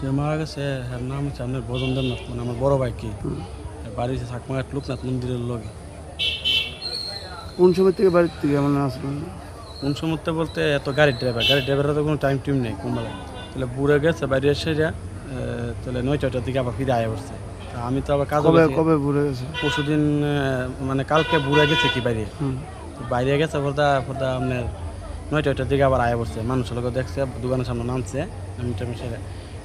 সে মারা গেছে নাম হচ্ছে আপনার বজন দেবনাথ মানে আমার বড় ভাই কি। বাড়ি ঠাকুমাঘাট লোকনাথ মন্দিরের লগে। কোন সময় থেকে বাড়ির থেকে আসবেন কোন সমুদ্রে বলতে এত গাড়ির ড্রাইভার গাড়ির ড্রাইভারের তো কোনো টাইম টিম নেই তাহলে বুড়ে গেছে বাইরে এসে যা তাহলে নয়টার দিকে আবার ফিরে আয় পড়ছে আমি তো আবার কাজ কবে কবে ঘুরে গেছে? পরশু দিন মানে কালকে বুড়ে গেছে কি বাইরে। বাইরে গেছে বলতে আপনার নয়টা ওইটার দিকে আবার আয় পড়ছে মানুষের লোক দেখছে দোকানের সামনে নামছে আমি টাইমে সেরে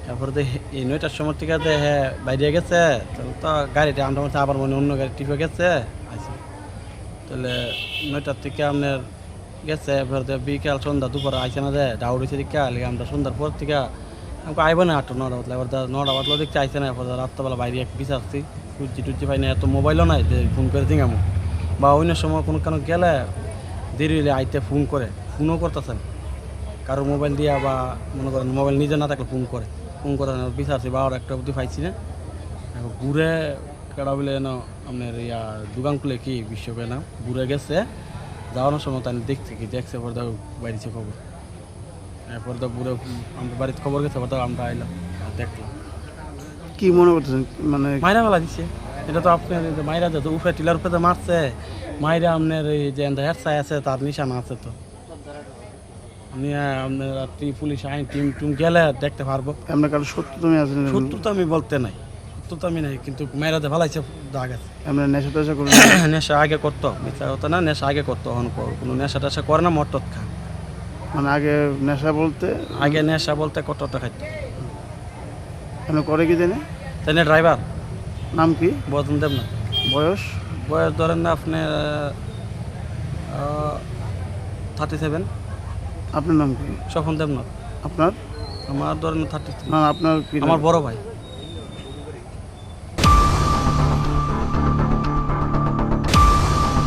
তারপরে তো এই নয়টার সময় থেকে যে হ্যাঁ বাইরে গেছে, তাহলে তো গাড়িটা আমরা হয় আবার মনে অন্য গাড়ি টিপে গেছে আইসে তাহলে নয়টার থেকে আপনার গেছে এবার তো বিকাল সন্ধ্যা দুপুর আইসে না দেয় ডাউড হয়েছে দিকে আমরা সন্ধ্যার পর থেকে আমাকে আইব না আটটা, নটা বাতলা এবার নটা বাতলা দেখতে আইসে না, এরপর রাত্রবেলা বাইরে এক বিচারছি টুচি টুচি পাই না, এত মোবাইলও নাই যে ফোন করে দিঙামো। বা অন্য সময় কোনো কেন গেলে দেরি হলে আইতে ফোন করে ফোনও করতেছেন কারও মোবাইল দিয়া বা মনে করেন মোবাইল নিজে না থাকলে ফোন করে। ফোন করে না বিচারছি বাবার একটা অবধি পাইছি না। এখন ঘুরে কেডা বলে না আপনার ইয়া দোকান খুলে কি বিশ্বকে না ঘুরে গেছে। যাওয়ানোর সময় তাই দেখছি কি দেখছে পর দেখো বাড়িছে খবর। এরপর তো ঘুরে আমরা বাড়িতে খবর গেছে পর তো আমরা আইলাম দেখলাম। কি মনে করতেছেন মানে মাইরা ফেলা দিচ্ছে এটা তো আপনার মাইরা যে উপরে টিলার উপরে মারছে। মাইরা আপনার এই যে সাই আছে তার নিশানা আছে তো। আহ, আপনার রাত্রি পুলিশ আইন টিম টুম গেলে দেখতে পারব। আপনার কারও সত্য তুমি আছেন সত্য তো আমি বলতে নাই। সত্য তো আমি নাই কিন্তু মেয়েরাতে ভালাইছে দাগ আছে। আপনার নেশা টেশা করেন নেশা আগে করতো মিথ্যা কথা না নেশা আগে করতো এখন কোনো নেশা টেশা করে না মটত খা মানে আগে নেশা বলতে আগে নেশা বলতে কতটা খাইতো। আপনি করে কি জানে? তাই ড্রাইভার? নাম কি? বদন দেব না। বয়স? বয়স ধরেন না আপনি থার্টি সেভেন আপনার নাম কি? স্বপন দেবনাথ। আপনার? আমার ধরেন থার্টি না আপনার কি নাম? আমার বড় ভাই।